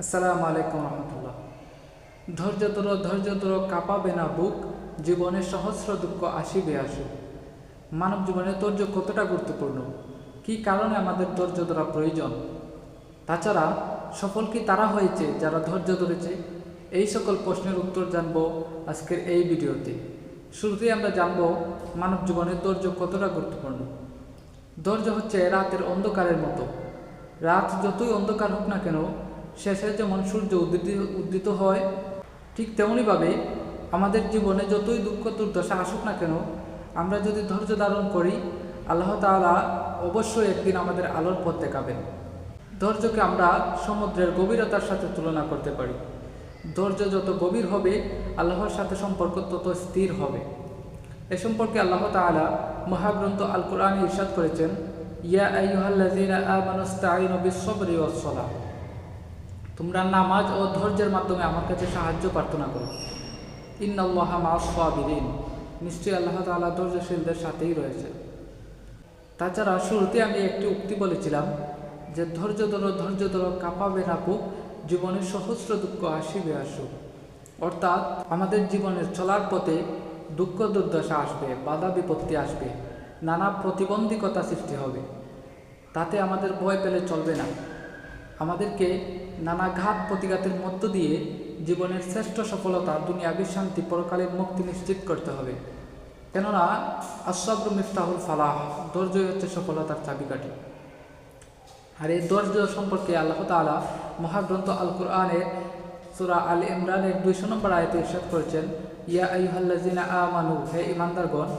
আসসালামু আলাইকুম রহমতুল্লাহ। ধৈর্য ধর ধৈর্য ধর, কাঁপাবে না বুক, জীবনে সহস্র দুঃখ আসিবে আসুক। মানব জীবনে ধৈর্য কতটা গুরুত্বপূর্ণ? কি কারণে আমাদের ধৈর্য ধরা প্রয়োজন? তাছাড়া, সফল কি তারা হয়েছে যারা ধৈর্য ধরেছে? এই সকল প্রশ্নের উত্তর জানব আজকের এই ভিডিওতে। শুরুতেই আমরা জানব মানব জীবনে ধৈর্য কতটা গুরুত্বপূর্ণ। ধৈর্য হচ্ছে রাতের অন্ধকারের মতো। রাত যতই অন্ধকার হোক না কেন শেষে যেমন সূর্য উদিত উদ্দিত হয়, ঠিক তেমনইভাবে আমাদের জীবনে যতই দুঃখ, দুর্দশা আসুক না কেন, আমরা যদি ধৈর্য ধারণ করি, আল্লাহ তাআলা অবশ্যই একদিন আমাদের আলোর পথ দেখাবেন। ধৈর্যকে আমরা সমুদ্রের গভীরতার সাথে তুলনা করতে পারি। ধৈর্য যত গভীর হবে, আল্লাহর সাথে সম্পর্ক তত স্থির হবে। এ সম্পর্কে আল্লাহ তাআলা মহাগ্রন্থ আল কোরআন ইরশাদ করেছেন, ইয়া আইয়ুহাল্লাযীনা আমানুস্তাঈনু বিস-সাবরি ওয়াস-সালাহ। তোমরা নামাজ ও ধৈর্যের মাধ্যমে আমার কাছে সাহায্য প্রার্থনা করো। ইন্নাল্লাহা মা'আস সাবিরিন। নিশ্চয়ই আল্লাহ তাআলা ধৈর্যশীলদের সাথেই রয়েছে। তাছাড়া শুরুতে আমি একটি উক্তি বলেছিলাম যে, ধৈর্য ধরো ধৈর্য ধরো কাঁপাবে রাখুক জীবনের সহস্র দুঃখ আসিবে, আসুক। অর্থাৎ আমাদের জীবনের চলার পথে দুঃখ দুর্দশা আসবে, বাধা বিপত্তি আসবে, নানা প্রতিবন্ধকতা সৃষ্টি হবে। তাতে আমাদের ভয় পেলে চলবে না। আমাদেরকে নানা ঘাত প্রতিঘাতের মধ্য দিয়ে জীবনের শ্রেষ্ঠ সফলতা, দুনিয়া শান্তি পরকালের মুক্তি নিশ্চিত করতে হবে। কেননা আশ্বাব্র মিফতাহুল ফালাহ ধৈর্যই হচ্ছে সফলতার চাবিকাঠি। আর এই ধৈর্য সম্পর্কে আল্লাহ তালা মহাগ্রন্থ আল কোরআনের সুরা আল ইমরানের দুইশো নম্বর আয়তে ইরশাদ করেছেন, ইয়া আইহাল্লাজিনা আমানু হে ইমানদারগণ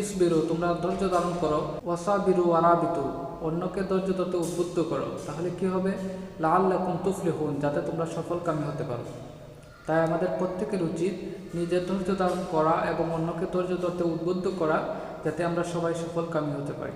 ইসবিরু, তোমরা ধৈর্য ধারণ করো, ওয়াসাবিরু আরাবিতু অন্যকে ধৈর্য ধরতে উদ্বুদ্ধ করো, তাহলে কি হবে? লাআল্লাকুম তুফলিহুন, যাতে তোমরা সফলকামী হতে পারো। তাই আমাদের প্রত্যেকের উচিত নিজের ধৈর্য ধারণ করা এবং অন্যকে ধৈর্য ধরতে উদ্বুদ্ধ করা, যাতে আমরা সবাই সফলকামী হতে পারি।